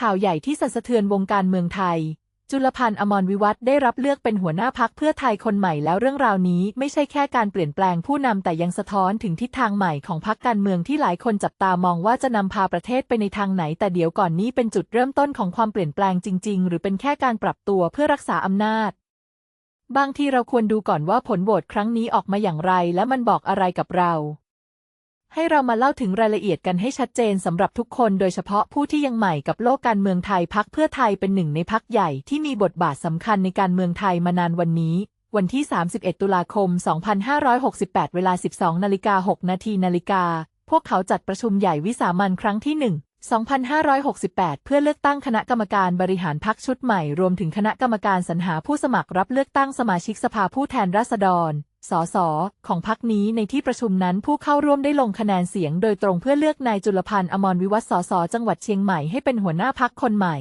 ข่าวใหญ่ที่สั่นสะเทือนวงการเมืองไทย จุลพันธ์อมรวิวัฒน์ได้รับเลือกเป็นหัวหน้าพักเพื่อไทยคนใหม่แล้วเรื่องราวนี้ไม่ใช่แค่การเปลี่ยนแปลงผู้นำแต่ยังสะท้อนถึงทิศทางใหม่ของพักการเมืองที่หลายคนจับตามองว่าจะนำพาประเทศไปในทางไหน แต่เดี๋ยวก่อนนี้เป็นจุดเริ่มต้นของความเปลี่ยนแปลงจริง ๆ หรือเป็นแค่การปรับตัวเพื่อรักษาอำนาจบางทีเราควรดูก่อนว่าผลโหวตครั้งนี้ออกมาอย่างไร และมันบอกอะไรกับเรา ให้เรามาเล่าถึงรายละเอียดกันให้ชัดเจนสำหรับทุกคนโดยเฉพาะผู้ที่ยังใหม่กับโลกการเมืองไทยพักเพื่อไทยเป็นหนึ่งในพักใหญ่ที่มีบทบาทสำคัญในการเมืองไทยมานานวันนี้ วันที่ 31 ตุลาคม 2568 เวลา 12 นาฬิกา 6 นาทีนาฬิกา พวกเขาจัดประชุมใหญ่วิสามัญครั้งที่ 1 2568 เพื่อเลือกตั้งคณะกรรมการบริหารพักชุดใหม่ รวมถึงคณะกรรมการสรรหาผู้สมัครรับเลือกตั้งสมาชิกสภาผู้แทนราษฎร สส ของพักนี้ในที่ประชุมนั้นผู้เข้าร่วมได้ลงคะแนนเสียงโดยตรงเพื่อเลือกนายจุลพันธ์อมรวิวัฒน์สส จังหวัดเชียงใหม่ให้เป็นหัวหน้าพักคนใหม่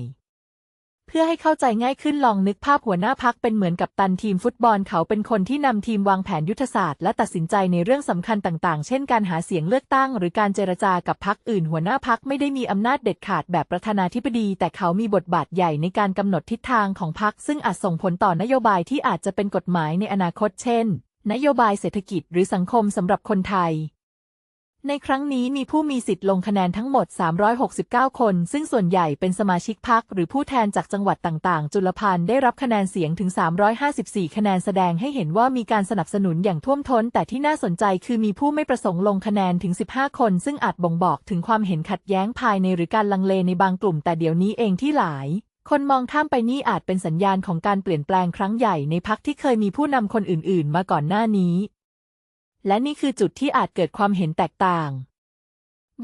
เพื่อให้เข้าใจง่ายขึ้นลองนึกภาพหัวหน้าพักเป็นเหมือนกับตันทีมฟุตบอลเขาเป็นคนที่นำทีมวางแผนยุทธศาสตร์และตัดสินใจในเรื่องสำคัญต่างๆ เช่นการหาเสียงเลือกตั้ง หรือการเจรจากับพักอื่น หัวหน้าพักไม่ได้มีอำนาจเด็ดขาดแบบประธานาธิบดี แต่เขามีบทบาทใหญ่ในการกำหนดทิศทางของพักซึ่งอาจส่งผลต่อนโยบายที่อาจจะเป็นกฎหมายในอนาคตเช่น นโยบายเศรษฐกิจหรือสังคมสำหรับคนไทย ในครั้งนี้มีผู้มีสิทธิ์ลงคะแนนทั้งหมด 369 คน ซึ่งส่วนใหญ่เป็นสมาชิกพรรคหรือผู้แทนจากจังหวัดต่าง ๆ จุลพันธ์ได้รับคะแนนเสียงถึง 354 คะแนนแสดงให้เห็นว่ามีการสนับสนุนอย่างท่วมท้น แต่ที่น่าสนใจคือมีผู้ไม่ประสงค์ลงคะแนนถึง 15 คน ซึ่งอาจบ่งบอกถึงความเห็นขัดแย้งภายในหรือการลังเลในบางกลุ่ม แต่เดี๋ยวนี้เองที่หลาย คนมองข้ามไปนี่อาจเป็นสัญญาณของการเปลี่ยนแปลงครั้งใหญ่ในพักที่เคยมีผู้นำคนอื่นๆ มาก่อนหน้านี้ และนี่คือจุดที่อาจเกิดความเห็นแตกต่าง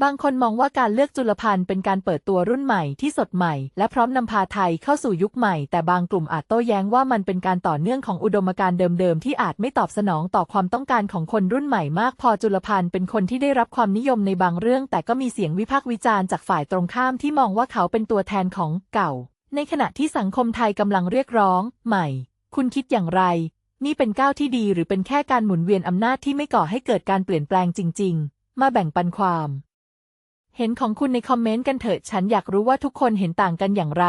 บางคนมองว่าการเลือกจุลพันธ์เป็นการเปิดตัวรุ่นใหม่ที่สดใหม่ และพร้อมนำพาไทยเข้าสู่ยุคใหม่ แต่บางกลุ่มอาจโต้แย้งว่ามันเป็นการต่อเนื่องของอุดมการณ์เดิมๆ ที่อาจไม่ตอบสนองต่อความต้องการของคนรุ่นใหม่มากพอจุลพันธ์เป็นคนที่ได้รับความนิยมในบางเรื่อง แต่ก็มีเสียงวิพากษ์วิจารณ์จากฝ่ายตรงข้ามที่มองว่าเขาเป็นตัวแทนของเก่า ในขณะที่สังคมไทยกำลังเรียกร้อง ใหม่ คุณคิดอย่างไร นี่เป็นก้าวที่ดีหรือเป็นแค่การหมุนเวียนอำนาจที่ไม่ก่อให้เกิดการเปลี่ยนแปลงจริง ๆ มาแบ่งปันความ เห็นของคุณในคอมเมนต์กันเถิดฉันอยากรู้ว่าทุกคนเห็นต่างกันอย่างไร